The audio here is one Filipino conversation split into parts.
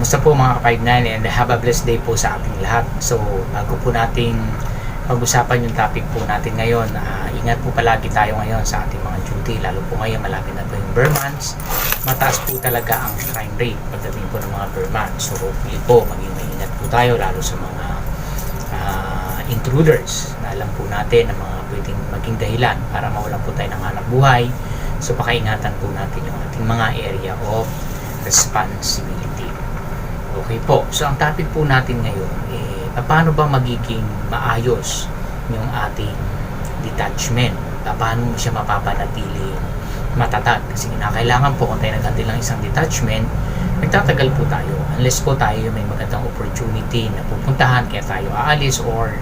Kamusta po mga ka-59 and have a blessed day po sa ating lahat. So, bago po nating pag-usapan yung topic po natin ngayon, ah, ingat po palagi tayo ngayon sa ating mga duty, lalo po ngayon malapit na po yung months. Mataas po talaga ang crime rate pagdating po ng mga months. So, hopefully po, maging maingat po tayo lalo sa mga ah, intruders na alam po natin na mga pwedeng maging dahilan para mawalan po tayo ng hanap buhay. So, pakaingatan po natin yung ating mga area of responsibility. Okay po. So, ang topic po natin ngayon, eh, paano ba magiging maayos yung ating detachment? Paano mo siya mapapanatili matatag? Kasi kailangan po kung tayo naghanti lang isang detachment, nagtatagal po tayo. Unless po tayo may magandang opportunity na pupuntahan kaya tayo aalis or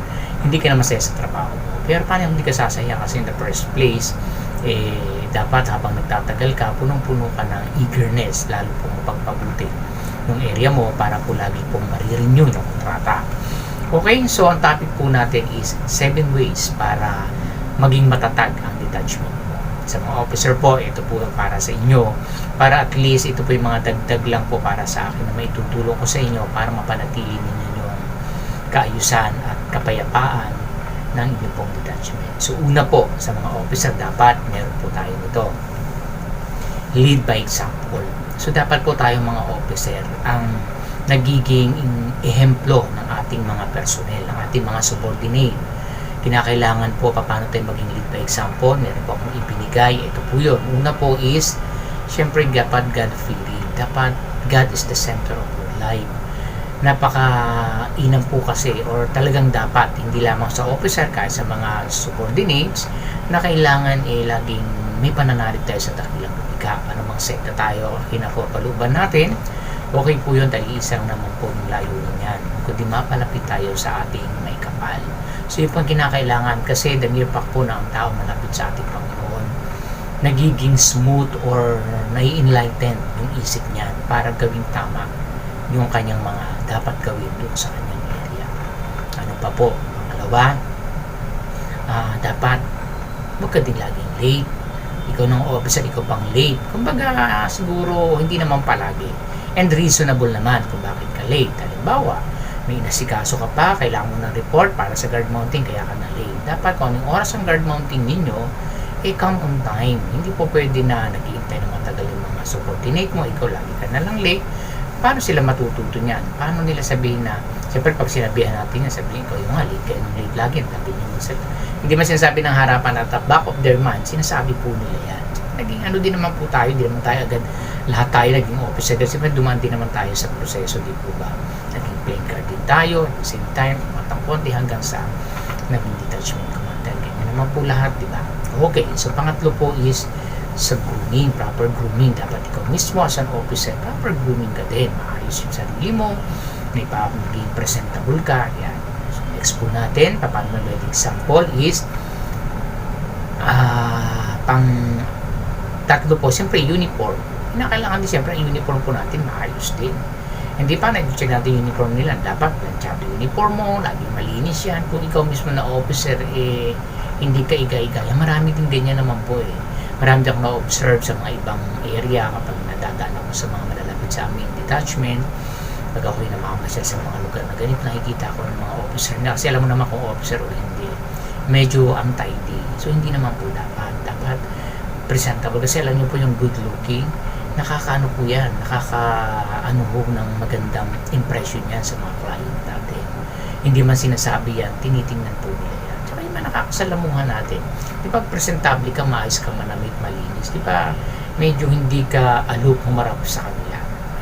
hindi ka na masaya sa trabaho. Pero paano hindi ka sasaya? Kasi in the first place, eh, dapat habang nagtatagal ka, punong-puno ka ng eagerness, lalo po mapagpabuti yung area mo para po lagi pong marirenew yung kontrata. Okay, so ang topic po natin is 7 ways para maging matatag ang detachment mo. Sa mga officer po, ito po para sa inyo. Para at least ito po yung mga dagdag lang po para sa akin na may tutulong ko sa inyo para mapanatili ninyo yung kaayusan at kapayapaan ng inyong pong detachment. So una po sa mga officer dapat meron po tayo nito. Lead by example. So dapat po tayong mga officer ang nagiging ehemplo ng ating mga personnel, ng ating mga subordinate. Kinakailangan po paano tayo maging lead by example. Meron po akong ibinigay. Ito po yun. Una po is, syempre dapat God-fearing. Dapat God is the center of your life napaka-inam po kasi or talagang dapat hindi lamang sa officer kahit sa mga subordinates na kailangan eh laging may pananalig tayo sa dakilang lumika anumang sekta tayo kinapapaluban natin okay po yun dahil isang naman po yung layunin yan kundi mapalapit tayo sa ating may kapal so yun po ang kinakailangan kasi the mere po na ang tao malapit sa ating Panginoon nagiging smooth or nai-enlighten yung isip niyan para gawing tama yung kanyang mga dapat gawin doon sa kanyang area. Ano pa po? Pangalawa, ah, dapat huwag ka din laging late. Ikaw ng officer, ikaw pang late. Kumbaga, siguro hindi naman palagi. And reasonable naman kung bakit ka late. Halimbawa, may inasikaso ka pa, kailangan mo ng report para sa guard mounting, kaya ka na late. Dapat kung anong oras ang guard mounting ninyo, eh come on time. Hindi po pwede na naghihintay na matagal yung mga subordinate mo, ikaw lagi ka na lang late paano sila matututo niyan? Paano nila sabihin na, siyempre pag sinabihan natin yan, sabihin ko, yung nga, late kayo ng late lagi, sabi niyo sa, hindi man sinasabi ng harapan at back of their mind, sinasabi po nila yan. Naging ano din naman po tayo, di naman tayo agad, lahat tayo naging officer, kasi dumaan din naman tayo sa proseso, di po ba? Naging playing card din tayo, at the same time, matang konti hanggang sa naging detachment commander. Ganyan naman po lahat, di ba? Okay, so pangatlo po is, sa grooming, proper grooming. Dapat ikaw mismo as an officer, proper grooming ka din. Maayos yung sarili mo, may pa presentable ka. Yan. Po natin, paano na example is ah pang tatlo po, siyempre uniform. Kinakailangan din siyempre ang uniform po natin maayos din. Hindi pa nag-check natin yung uniform nila. Dapat planchado uniform mo, lagi malinis yan. Kung ikaw mismo na officer, eh, hindi ka iga-iga. Marami din ganyan naman po eh marami akong na-observe sa mga ibang area kapag nadadaan ako sa mga malalapit sa aming detachment pag ako'y namamasyal sa mga lugar na ganito nakikita ko ng mga officer na kasi alam mo naman kung officer o hindi medyo untidy so hindi naman po dapat. Dapat presentable. Kasi alam niyo po yung good looking nakakaano po yan nakakaano ho ng magandang impression yan sa mga client natin. Hindi man sinasabi yan tinitingnan po nila yan. Tsaka yung nakakasalamuhan natin di ba presentable ka, maayos ka, manamit, malinis, di ba? Medyo hindi ka aloof humarap sa kanila.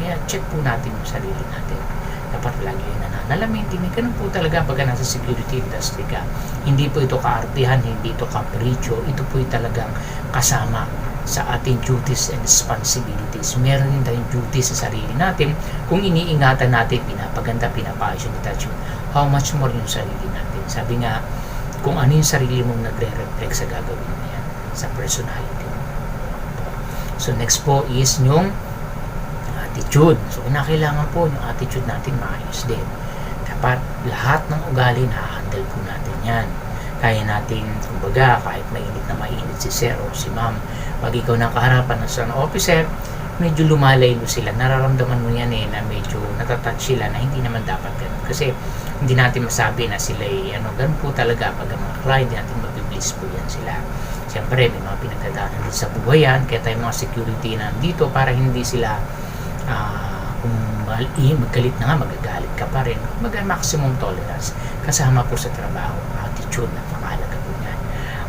Kaya check po natin yung sarili natin. Dapat lagi yung nananalamin, tinig. Ganun po talaga pag nasa security industry ka. Hindi po ito kaartihan, hindi ito kapricho. Ito po talagang kasama sa ating duties and responsibilities. Meron din tayong duties sa sarili natin. Kung iniingatan natin, pinapaganda, pinapaayos yung how much more yung sarili natin. Sabi nga, kung ano yung sarili mong nagre-reflect sa gagawin mo yan, sa personality mo. So next po is yung attitude. So kinakailangan po yung attitude natin maayos din. Dapat lahat ng ugali na-handle po natin yan. Kaya natin, kumbaga, kahit mainit na mainit si sir o si ma'am, pag ikaw nang kaharapan ng son officer, medyo lumalaylo sila. Nararamdaman mo yan eh, na medyo natatouch sila na hindi naman dapat ganun. Kasi hindi natin masabi na sila ay ano, ganun po talaga pag ang mga client, hindi natin mabibliss po yan sila. Siyempre, may mga pinagdadaanan din sa buhay yan, kaya tayo mga security na dito para hindi sila ah, kung eh, maggalit na nga, magagalit ka pa rin. Mag maximum tolerance. Kasama po sa trabaho, attitude, napakahalaga po yan.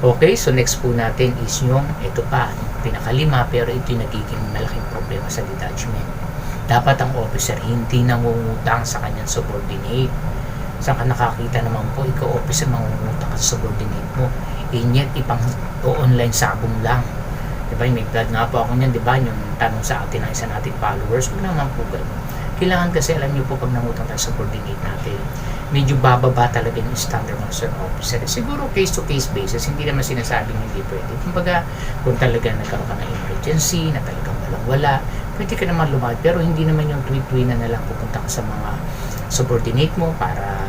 Okay, so next po natin is yung, ito pa, pinakalima, pero ito yung nagiging malaking problema sa detachment. Dapat ang officer hindi nangungutang sa kanyang subordinate. Saan ka nakakita naman po, ikaw officer mangungutang ka sa subordinate mo. Inyet, ipang o online sabong lang. Diba, may vlog nga po ako niyan, diba, yung tanong sa atin ng isa nating followers, wala naman po ganun. Kailangan kasi alam niyo po pag nangutang tayo sa subordinate natin, medyo bababa talaga yung standard ng certain officer. Siguro case to case basis, hindi naman sinasabing hindi pwede. Kumbaga, kung talaga nagkaroon ka ng emergency, na talagang walang wala, pwede ka naman lumad. Pero hindi naman yung tweet-tweet na na lang pupunta ka sa mga subordinate mo para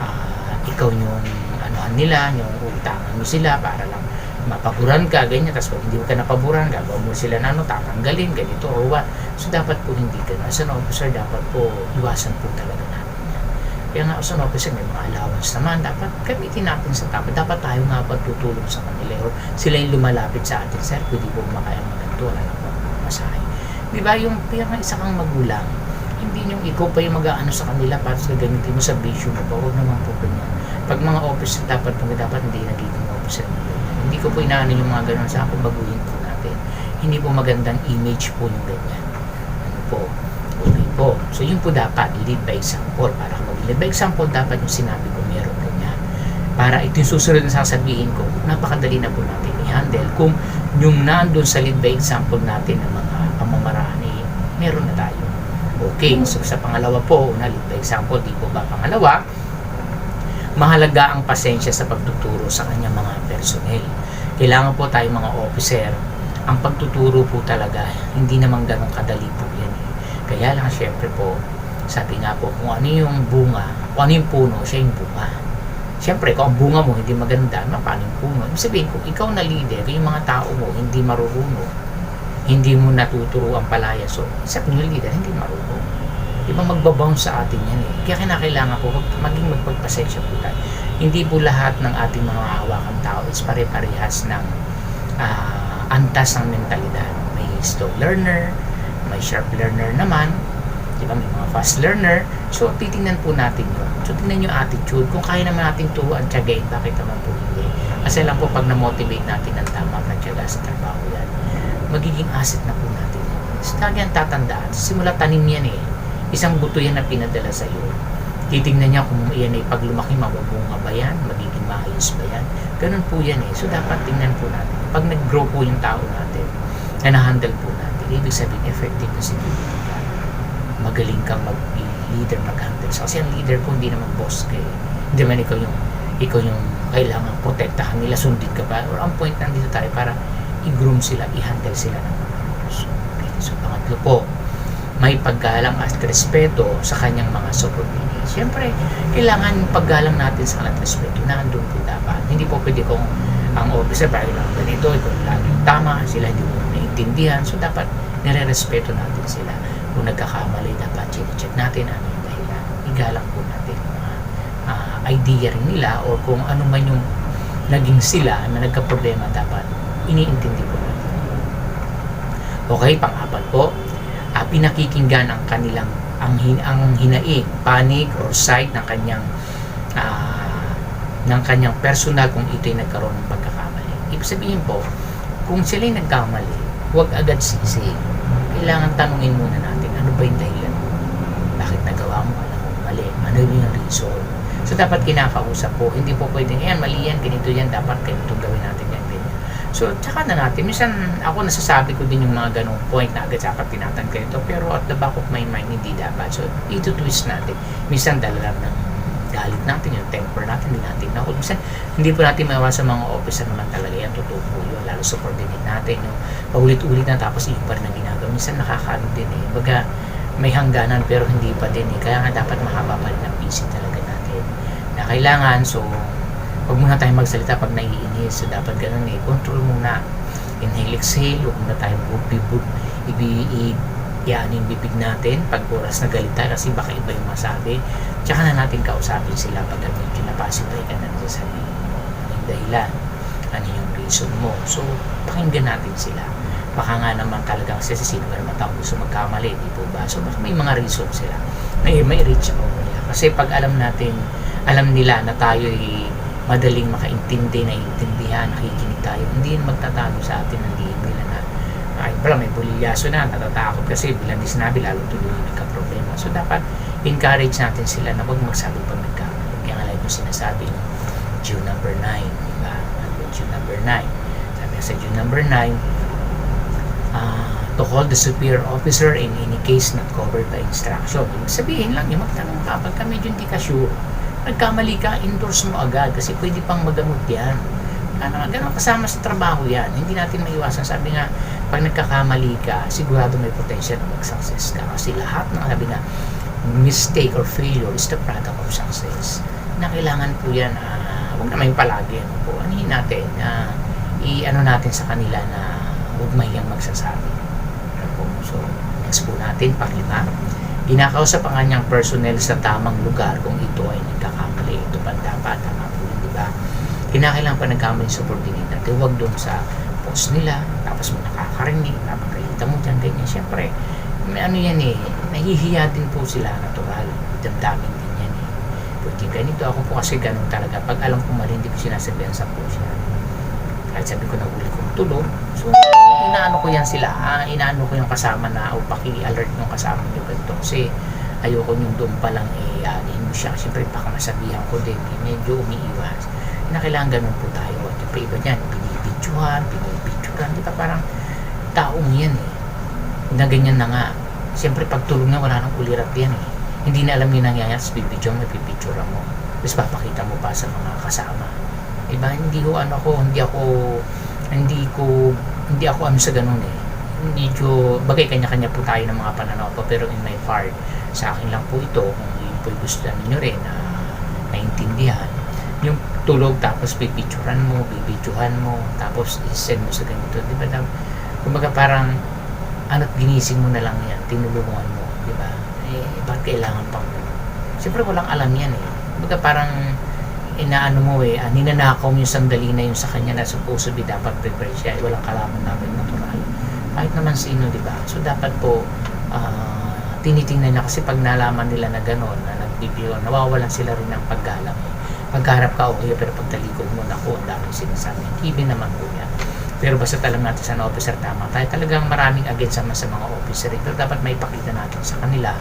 ah, ikaw yung anuhan nila, yung utangan mo sila para lang mapaburan ka, ganyan. Tapos pag hindi ka napaburan, gagawa mo sila na ano, tatanggalin, ganito or what. So dapat po hindi ganun. As an officer, dapat po iwasan po talaga natin yan. Kaya nga as an officer, may mga allowance naman. Dapat gamitin natin sa tama. Dapat tayo nga ba tutulong sa kanila or sila yung lumalapit sa atin, sir, pwede po makaya maganto, wala na po masahe. Di ba yung kaya nga isa kang magulang, hindi yung ikaw pa yung mag-aano sa kanila para sa gamitin mo sa bisyo mo pa, huwag naman po ganyan. Pag mga officer, dapat dapat hindi nagiging officer. Hindi ko po inaano yung mga ganun sa akin, baguhin po natin. Hindi po magandang image po yung ganyan. Ano po, okay po. So yun po dapat, lead by example. Para kung mag-lead by example, dapat yung sinabi ko meron ganyan. Para ito yung susunod na sasabihin ko, napakadali na po natin i-handle. Kung yung nandun sa lead by example natin ng mga pamamaraan eh, meron na tayo. Okay, so sa pangalawa po, una lead by example, di po ba pangalawa, mahalaga ang pasensya sa pagtuturo sa kanyang mga personnel. Kailangan po tayo mga officer, ang pagtuturo po talaga, hindi naman ganun kadali po yan. eh. Kaya lang syempre po, sabi nga po, kung ano yung bunga, kung ano yung puno, siya yung bunga. Siyempre, kung ang bunga mo hindi maganda, ano, paano yung puno? Ibig sabihin, kung ikaw na leader, yung mga tao mo hindi marunong, hindi mo natuturo ang palaya, so, isa yung leader, hindi marunong. Di ba magbabounce sa atin yan eh. Kaya kinakailangan po, maging magpagpasensya po tayo. Hindi po lahat ng ating mga hawakan tao is pare-parehas ng ah, antas ng mentalidad. May slow learner, may sharp learner naman, di ba, may mga fast learner. So, titingnan po natin yun. So, tingnan yung attitude. Kung kaya naman natin turuan, tiyagain, bakit naman po hindi? Kasi lang po, pag na-motivate natin ng tama at tiyaga sa trabaho yan, magiging asset na po natin. So, lagi ang tatandaan. Simula tanim yan eh. Isang buto yan na pinadala sa iyo. Titingnan niya kung yan ay pag lumaki, mabubunga ba yan? Magiging maayos ba yan? Ganun po yan eh. So, dapat tingnan po natin. Pag nag-grow po yung tao natin, na na-handle po natin, ibig sabihin, effective na siguro ka. Magaling kang mag-leader, mag-handle. So, kasi ang leader po, hindi naman boss ka eh. Hindi man ikaw yung, ikaw yung kailangan protektahan nila, sundin ka ba? Or ang point nandito tayo para i-groom sila, i-handle sila ng maayos. Okay. So, pangatlo po, may paggalang at respeto sa kanyang mga subordinates. Siyempre, kailangan paggalang natin sa kanilang respeto na andun po dapat. Hindi po pwede kung ang officer parang lang ganito, ikaw laging tama, sila hindi mo naiintindihan. So, dapat nire-respeto natin sila. Kung nagkakamali, dapat check natin ano yung dahilan. Igalang po natin yung mga ah, idea rin nila or kung ano man yung naging sila na nagka-problema dapat iniintindi po natin. Okay, pang-apat po, ah, pinakikinggan ang kanilang ang, hin, ang hinaing, panic or sight ng kanyang ah, ng kanyang personal kung ito'y nagkaroon ng pagkakamali. Ibig sabihin po, kung sila'y nagkamali, huwag agad sisi. Kailangan tanungin muna natin, ano ba yung dahilan? Bakit nagawa mo? Alam mo, mali. Ano yung reason? So, dapat kinakausap po. Hindi po pwedeng, yan, mali yan, ganito yan, dapat ganito gawin natin. So, tsaka na natin. Minsan, ako nasasabi ko din yung mga ganong point na agad dapat tinatanggal ito. Pero at the back of my mind, hindi dapat. So, ito twist natin. Minsan, dala lang ng galit natin, yung temper natin, hindi natin na. Minsan, hindi po natin maiwasan sa mga officer naman talaga yan. Totoo po yun. Lalo sa coordinate natin. Yung paulit-ulit na tapos yung pa rin ang ginagawa. Minsan, nakakaano din eh. Baga, may hangganan pero hindi pa din eh. Kaya nga dapat mahaba pa rin ang PC talaga natin. Na kailangan, so, huwag muna tayong magsalita pag naiinis. So, dapat ganun eh. Control muna. Inhale, exhale. Huwag muna tayong bubibub. ibi yan yung bibig natin pag oras na galit tayo kasi baka iba yung masabi tsaka na natin kausapin sila pag medyo napasibay ka na sa sarili mo ano yung dahilan ano yung reason mo so pakinggan natin sila baka nga naman talagang kasi sino ba naman tao gusto magkamali di po ba so baka may mga reason sila may, may reach out nila kasi pag alam natin alam nila na tayo'y madaling makaintindi na intindihan nakikinig tayo. Hindi yun magtatago sa atin ng nila na ay pala may bulilyaso na natatakot kasi bilang di sinabi lalo tuloy nagka-problema. So dapat encourage natin sila na huwag magsabi pag nagkamali kaya nga yung sinasabi ng June number 9 diba ano yung June number 9 sabi sa June number 9 ah, to hold the superior officer in any case not covered by instruction. Sabihin lang yung magtanong ka pagka medyo hindi ka sure nagkamali ka endorse mo agad kasi pwede pang magamot yan ano, ganun kasama sa trabaho yan. Hindi natin maiwasan. Sabi nga, pag nagkakamali ka, sigurado may potential na mag-success ka. Kasi lahat ng sabi nga, mistake or failure is the product of success. Na kailangan po yan, uh, huwag naman palagi, ano po, anihin natin, uh, i-ano natin sa kanila na huwag mahiyang magsasabi. Ano po, so, next po natin, panglima, Ginakausap ang kanyang personnel sa tamang lugar kung ito ay nagkakamali. Ito pa dapat, tama po yun, di ba? kinakailangan pa nagkamali sa subordinate natin. Huwag doon sa post nila tapos mo nakakarinig napagalitan mo dyan ganyan. Syempre may ano yan eh nahihiya din po sila natural. Damdamin din yan eh. Pwede ganito ako po kasi ganun talaga. Pag alam ko mali hindi ko sinasabihan sa post yan. Kahit sabi ko nahuli kong tulog so inaano ko yan sila ah, inaano ko yung kasama na o paki-alert yung kasama nyo ganito kasi ayoko yung doon pa lang eh anin mo siya siyempre baka masabihan ko din medyo umiiwas na kailangan ganun po tayo. At yung iba niyan, binibidyohan, binibidyohan. Di ba parang taong yan eh. Na ganyan na nga. Siyempre pag tulog na wala nang ulirat yan eh. Hindi na alam yung nangyayari, tapos bibidyo mo, bibidyoran mo. Tapos papakita mo pa sa mga kasama. Diba? Hindi ko ano ako, hindi ako, hindi ko, hindi ako ano sa ganun eh. Medyo, bagay kanya-kanya po tayo ng mga pananaw po, pero in my part, sa akin lang po ito, kung yun po gusto ninyo rin na naintindihan, yung tulog tapos pipicturan mo, bibidyohan mo, tapos isend mo sa ganito. Di ba? Kumbaga parang ano't ginising mo na lang yan, tinulungan mo. Di ba? Eh, bakit kailangan pang Siyempre walang alam yan eh. Kumbaga parang inaano mo eh, ah, ninanakaw mo yung sandali na yung sa kanya na supposedly dapat prepare siya. Eh, walang kalaman namin natural. Kahit naman sino, di ba? So dapat po, ah, tinitingnan niya kasi pag nalaman nila na gano'n, na nagbibiyo, nawawalan sila rin ng paggalang eh pagharap ka okay pero pag talikod mo nako ang daming sinasabi hindi naman po yan pero basta talam natin sa officer tama tayo talagang maraming against sa mga officer pero dapat may pakita natin sa kanila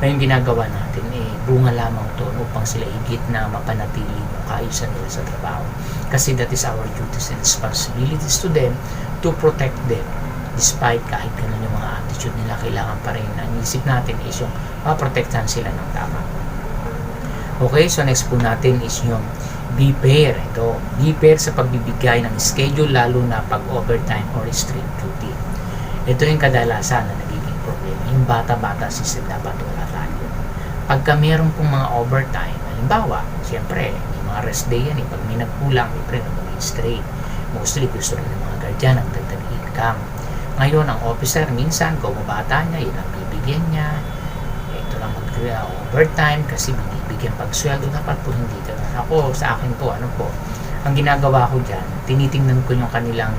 na yung ginagawa natin eh bunga lamang to upang sila higit na mapanatili yung kaayusan nila sa trabaho kasi that is our duties and responsibilities to them to protect them despite kahit ganun yung mga attitude nila kailangan pa rin ang isip natin is yung maprotektahan sila ng tama Okay, so next po natin is yung be fair. Ito, be fair sa pagbibigay ng schedule lalo na pag overtime or strict duty. Ito yung kadalasan na nagiging problema. Yung bata-bata system dapat wala. Pagka meron pong mga overtime, halimbawa, siyempre, may mga rest day yan eh. Pag may nagkulang, may pre straight. Mostly gusto rin ng mga guardian ang dagdag income. Ngayon, ang officer, minsan, kung mabata niya, yun ang bibigyan niya. Ito lang mag-overtime kasi bigyan pagsweldo dapat po hindi ganun. Ako sa akin po ano po ang ginagawa ko diyan tinitingnan ko yung kanilang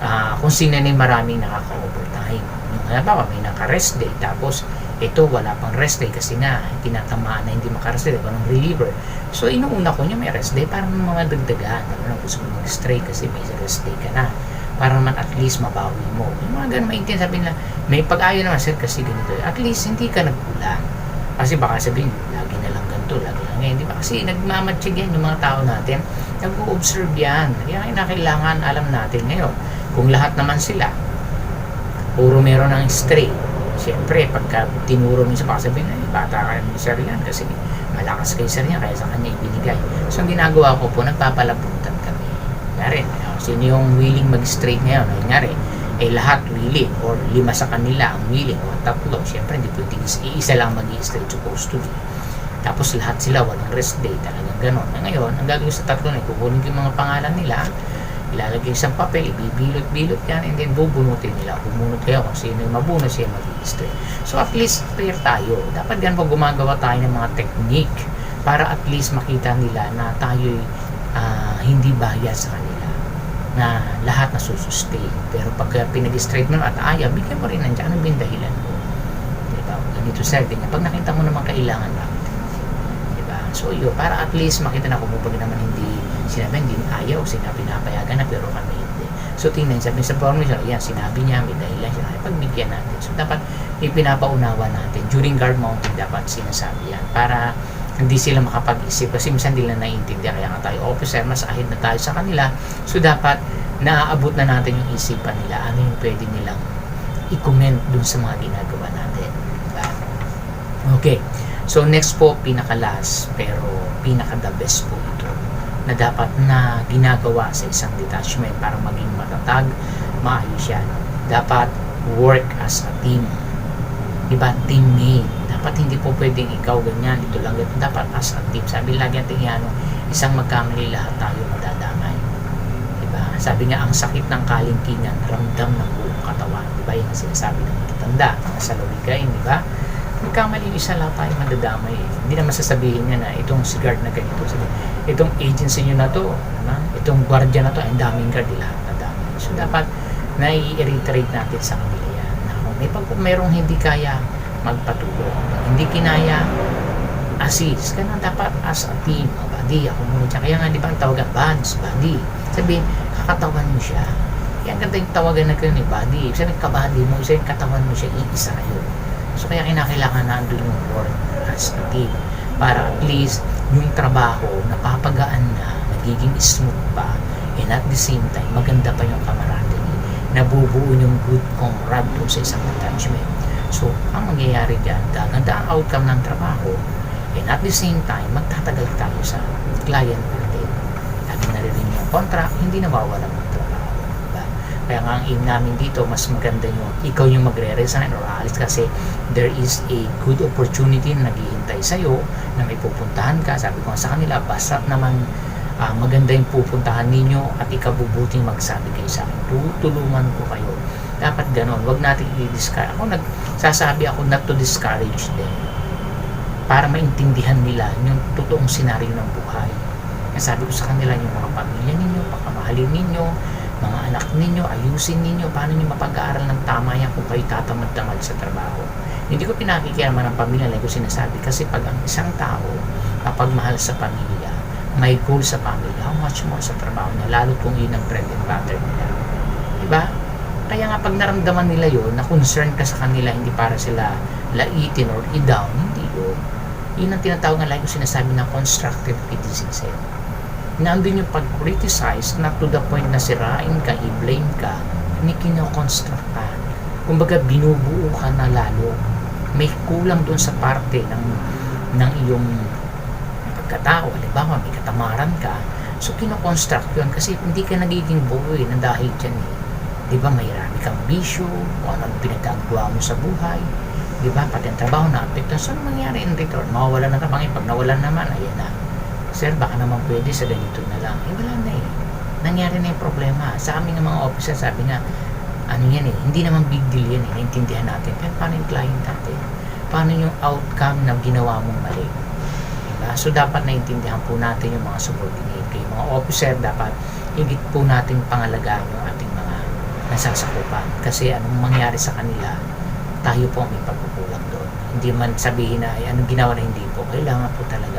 uh, kung sino na maraming nakaka-overtime. Yung halimbawa may naka-rest day tapos ito wala pang rest day kasi nga tinatamaan na hindi maka-rest day ng reliever. So inuuna ko niya may rest day para mga dagdagan. Na gusto mo mag-stray kasi may rest day ka na para naman at least mabawi mo. Yung mga ganun maintindihan sabihin na may pag-ayo naman sir kasi ganito. At least hindi ka nagkulang. Kasi baka sabihin, lagi na lang ganito, lagi lang ngayon. Di ba? Kasi nagmamatsyag yan yung mga tao natin. Nag-observe yan. Kaya kailangan alam natin ngayon. Kung lahat naman sila, puro meron ng stray. Siyempre, pagka tinuro mo sa sabihin, ay, bata ka ni sir yan kasi malakas kay sir niya, kaya sa kanya ibinigay. So, ang ginagawa ko po, nagpapalabutan kami. Nga sino yung willing mag-straight ngayon? Nga rin, eh lahat willing or lima sa kanila ang willing o tatlo, syempre hindi pwedeng isa lang mag-i-straight supposed to be. Tapos lahat sila walang rest day, talagang ganon. Na ngayon, ang gagawin sa tatlo na kukunin ko yung mga pangalan nila, ilalagay isang papel, ibibilot-bilot yan, and then bubunutin nila. Bumunot kayo kung sino yung mabunot, siya mag straight So at least clear tayo. Dapat gan po gumagawa tayo ng mga technique para at least makita nila na tayo'y ah, hindi bias sa kanila na lahat na susustain. Pero pag pinag-straight mo at ayaw, bigyan mo rin nandiyan. Ano ba yung dahilan mo? Diba? Ganito sir, ganyan. Pag nakita mo naman kailangan, bakit? Diba? So yun, para at least makita na kung pag naman hindi sinabi, hindi ayaw, sinabi pinapayagan na, pero kami hindi. So tingnan, sabi sa formation, yan, sinabi niya, may dahilan siya, pagbigyan natin. So dapat ipinapaunawa natin. During guard mounting, dapat sinasabi yan. Para hindi sila makapag-isip kasi minsan hindi nila naiintindihan kaya nga tayo officer mas ahead na tayo sa kanila so dapat naaabot na natin yung isipan nila ano yung pwede nilang i-comment dun sa mga ginagawa natin diba? okay so next po pinaka last pero pinaka the best po ito na dapat na ginagawa sa isang detachment para maging matatag maayos yan. Dapat work as a team. Diba? Teammate. Dapat hindi po pwedeng ikaw ganyan dito lang ganyan. dapat as a team. Sabi lagi natin yan isang magkamali lahat tayo madadamay. Diba? Sabi nga ang sakit ng kalingkingan ramdam ng buong katawan. Diba? Yung sinasabi ng matatanda sa lawikain diba? Magkamali isa lahat tayo madadamay. Hindi naman sasabihin niya na itong si guard na ganito. Sabi, itong agency nyo na to ano, itong guardia na to ang daming guard lahat nadamay so dapat nai-reiterate natin sa kanila yan na kung may pag merong hindi kaya magpatulong hindi kinaya assist ka na dapat as a team buddy ako muna dyan kaya nga di ba ang tawagan bands buddy sabihin kakatawan mo siya. Kaya ang ganda yung tawagan na kayo ni buddy isa yung mo isa yung katawan mo siya iisa kayo. So kaya kinakailangan na andun yung work as a team para at least yung trabaho napapagaan na nagiging smooth pa and at the same time maganda pa yung camaraderie nabubuo yung good comrade dun sa isang attachment. So ang mangyayari dyan gaganda ang outcome ng trabaho and at the same time magtatagal tayo sa client natin. Lagi na rin yung contract hindi nawawala. diba? Kaya nga ang aim namin dito mas maganda yung ikaw yung magre-resign or alis kasi there is a good opportunity na naghihintay sa'yo na may pupuntahan ka. Sabi ko sa kanila basta naman ah, maganda yung pupuntahan ninyo at ikabubuting magsabi kayo sa akin. Tutulungan ko kayo. Dapat ganon. Wag natin i-discourage. Ako nagsasabi ako not to discourage them. Para maintindihan nila yung totoong senaryo ng buhay. Kaya sabi ko sa kanila yung mga pamilya ninyo pakamahalin ninyo mga anak ninyo ayusin ninyo paano nyo mapag-aaral ng tama yan kung kayo tatamad-tamad sa trabaho. Hindi ko pinakikialaman ng pamilya like ko sinasabi kasi pag ang isang tao kapag mahal sa pamilya may goal sa pamilya how much more sa trabaho niya lalo kung yun ang bread and butter nila. Diba? Kaya nga pag naramdaman nila yon na concern ka sa kanila hindi para sila laitin or i-down hindi yun. Yun ang tinatawag nga like sinasabi ng constructive criticism nandun yung pag-criticize na to the point na sirain ka, i-blame ka ni kinoconstruct ka kumbaga binubuo ka na lalo. May kulang doon sa parte ng ng iyong pagkatao. Halimbawa may katamaran ka. So kinoconstruct yun kasi hindi ka nagiging buoy na dahil dyan eh. Di ba may rami kang bisyo kung anong pinagagawa mo sa buhay. Di ba pati ang trabaho na apekto. So ano mangyari in return? Mawawala na trabaho pag nawalan naman. Ayan na sir baka naman pwede sa ganito na lang. Eh wala na eh. Nangyari na yung problema. Sa aming mga officer sabi nga ano yan eh hindi naman big deal yan eh naintindihan natin. Pero paano yung client natin? Paano yung outcome na ginawa mong mali? Diba? so dapat naintindihan po natin yung mga subordinate. Kayo mga officer dapat higit po natin pangalagaan yung ating mga nasasakupan. Kasi anong mangyari sa kanila tayo po ang may pagkukulang doon. Hindi man sabihin na ay anong ginawa na hindi po? Kailangan po talaga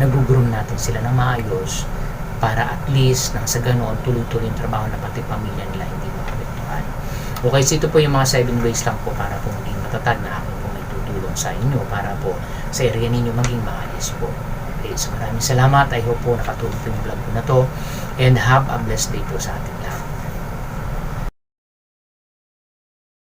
nagugroom natin sila ng maayos para at least nang sa ganoon tuloy-tuloy yung trabaho na pati pamilya nila hindi maapektuhan okay so ito po yung mga 7 ways lang po para po maging matatag na akin po may tutulong sa inyo para po sa area ninyo maging maayos po. Okay so maraming salamat. I hope po nakatulong po yung vlog ko na to and have a blessed day po sa lahat